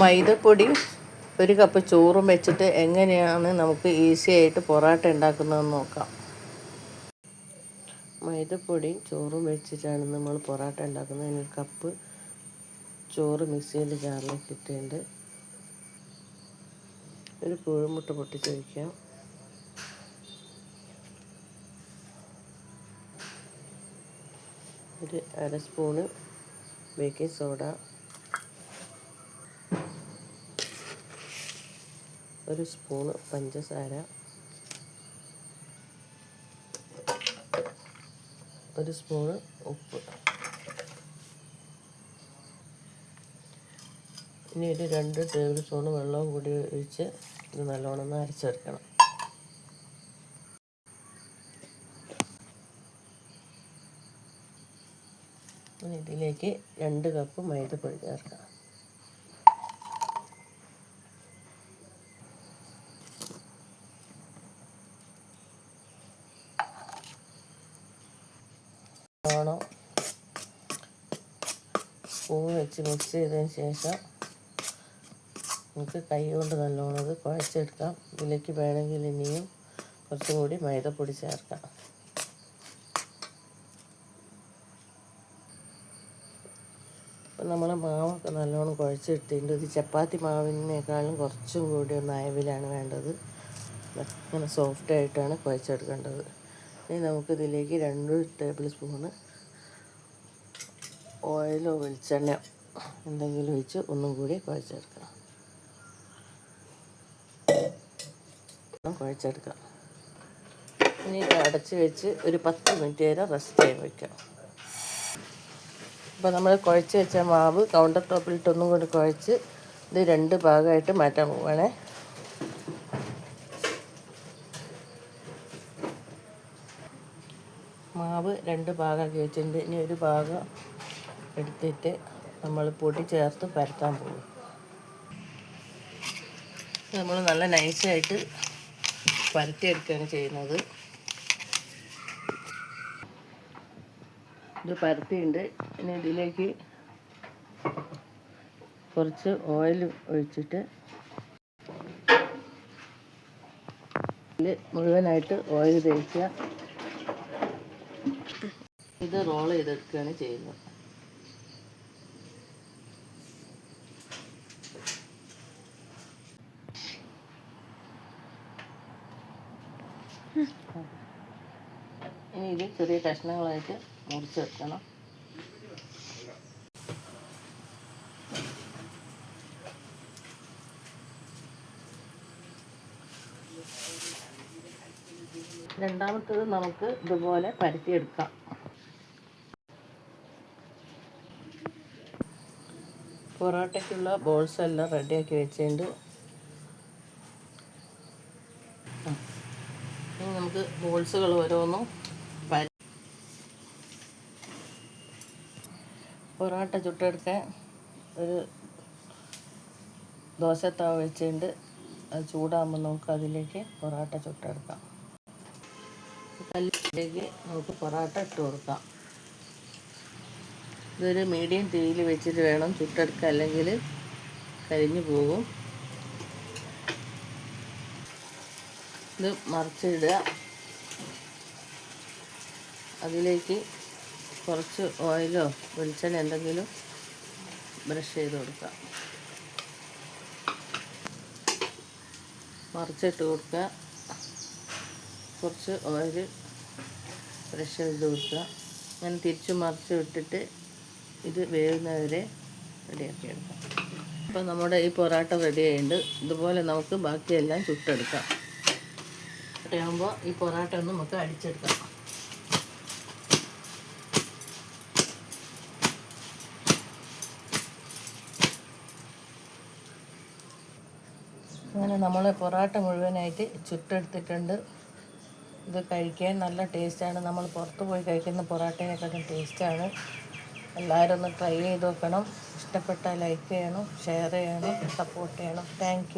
മൈദപ്പൊടി ഒരു കപ്പ് ചോറും വെച്ചിട്ട് എങ്ങനെയാണ് നമുക്ക് ഈസി ആയിട്ട് പൊറോട്ട ഉണ്ടാക്കുന്നതെന്ന് നോക്കാം. മൈദപ്പൊടി ചോറും വെച്ചിട്ടാണ് നമ്മൾ പൊറോട്ട ഉണ്ടാക്കുന്നത്. അതിന് ഒരു കപ്പ് ചോറ് മിക്സിയിൽ ജാറിലേക്ക് ഇട്ടിട്ടുണ്ട്. ഒരു പുഴുമുട്ട പൊട്ടിച്ചൊഴിക്കാം. ഒരു അര സ്പൂണ് ബേക്കിംഗ് സോഡ ഒരു സ്പൂണ് പഞ്ചസാര. ഒരു സ്പൂണ് ഉപ്പ്. ഇനി ഒരു രണ്ട് ടേബിൾ സ്പൂണ് വെള്ളവും കൂടി ഒഴിച്ച് ഇത് നല്ലോണം അരച്ചെടുക്കണം. ഇതിലേക്ക് രണ്ട് കപ്പ് മൈദപ്പൊടി ചേർക്കാം. നല്ലോണം സ്പൂൺ വെച്ച് മിക്സ് ചെയ്തതിന് ശേഷം നമുക്ക് കൈ കൊണ്ട് നല്ലോണം അത് കുഴച്ചെടുക്കാം. ഇതിലേക്ക് വേണമെങ്കിൽ ഇനിയും കുറച്ചും കൂടി മൈദപ്പൊടി ചേർക്കാം. അപ്പം നമ്മൾ മാവൊക്കെ നല്ലോണം കുഴച്ചെടുത്തിട്ടുണ്ട്. ഇത് ചപ്പാത്തി മാവിനേക്കാളും കുറച്ചും കൂടി ഒന്ന് അയവിലാണ് വേണ്ടത്. അങ്ങനെ സോഫ്റ്റായിട്ടാണ് കുഴച്ചെടുക്കേണ്ടത്. ഇനി നമുക്കിതിലേക്ക് രണ്ട് ടേബിൾ സ്പൂണ് ഓയിലോ വെളിച്ചെണ്ണയോ എന്തെങ്കിലും ഒഴിച്ച് ഒന്നും കൂടി കുഴച്ചെടുക്കണം. കുഴച്ചെടുക്കാം ഇനി അടച്ച് വെച്ച് ഒരു പത്ത് മിനിറ്റ് നേരം റെസ്റ്റ് ചെയ്യാൻ വയ്ക്കാം അപ്പോൾ നമ്മൾ കുഴച്ച് വെച്ച മാവ് കൗണ്ടർ ടോപ്പിലിട്ടൊന്നും കൂടി കുഴച്ച് ഇത് രണ്ട് ഭാഗമായിട്ട് മാറ്റാൻ പോവുകയാണേ മാവ് രണ്ട് ഭാഗമാക്കി വെച്ചിട്ടുണ്ട് ഇനി ഒരു ഭാഗം എടുത്തിട്ട് നമ്മൾ പൊടി ചേർത്ത് പരത്താൻ പോകും. നമ്മൾ നല്ല നൈസായിട്ട് പരത്തിയെടുക്കുകയാണ് ചെയ്യുന്നത്. ഇത് പരത്തിയുണ്ട് ഇനി ഇതിലേക്ക് കുറച്ച് ഓയിൽ ഒഴിച്ചിട്ട് മുഴുവനായിട്ട് ഓയിൽ തേക്കുക. ഇത് റോൾ ചെയ്തെടുക്കുകയാണ് ചെയ്യുന്നത്. ഇനി ഇത് ചെറിയ കഷ്ണങ്ങളായിട്ട് മുറിച്ചെടുക്കണം രണ്ടാമത്തത് നമുക്ക് ഇതുപോലെ പരത്തിയെടുക്കാം. പൊറോട്ടയ്ക്കുള്ള ബോൾസ് എല്ലാം റെഡിയാക്കി വെച്ചിട്ടുണ്ട് ഇനി നമുക്ക് ബോൾസുകൾ ഓരോന്നും പൊറോട്ട ചുട്ടെടുക്കാൻ ഒരു ദോശത്താവ് വെച്ചിട്ടുണ്ട് അത് ചൂടാകുമ്പോൾ നമുക്ക് അതിലേക്ക് പൊറോട്ട ചുട്ടെടുക്കാം. കല്ലിലേക്ക് നമുക്ക് പൊറോട്ട ഇട്ട് കൊടുക്കാം. ഇതൊരു മീഡിയം തീയിൽ വെച്ചിട്ട് വേണം ചുട്ടെടുക്കുക അല്ലെങ്കിൽ കരിഞ്ഞു പോകും. ഇത് മറിച്ചിടുക. അതിലേക്ക് കുറച്ച് ഓയിലോ വെളിച്ചെണ്ണ എന്തെങ്കിലും ബ്രഷ് ചെയ്ത് കൊടുക്കുക മറിച്ചിട്ട് കൊടുക്കുക. കുറച്ച് ഓയിൽ ബ്രഷ് ചെയ്ത് കൊടുക്കുക. അങ്ങനെ തിരിച്ചു മറിച്ച് വിട്ടിട്ട് ഇത് വേവുന്നവരെ റെഡിയാക്കി എടുക്കാം. അപ്പോൾ നമ്മുടെ ഈ പൊറോട്ട റെഡി ആയിട്ടുണ്ട്. ഇതുപോലെ നമുക്ക് ബാക്കിയെല്ലാം ചുട്ടെടുക്കാം. ആകുമ്പോൾ ഈ പൊറോട്ട ഒന്ന് നമുക്ക് അടിച്ചെടുക്കാം. അങ്ങനെ നമ്മൾ പൊറോട്ട മുഴുവനായിട്ട് ചുട്ടെടുത്തിട്ടുണ്ട്. ഇത് കഴിക്കാൻ നല്ല ടേസ്റ്റാണ്. നമ്മൾ പുറത്ത് പോയി കഴിക്കുന്ന പൊറോട്ടേനെക്കാട്ടും ടേസ്റ്റാണ്. എല്ലാവരും ഒന്ന് ട്രൈ ചെയ്ത് നോക്കണം. ഇഷ്ടപ്പെട്ടാൽ ലൈക്ക് ചെയ്യണം ഷെയർ ചെയ്യണം സപ്പോർട്ട് ചെയ്യണം. താങ്ക്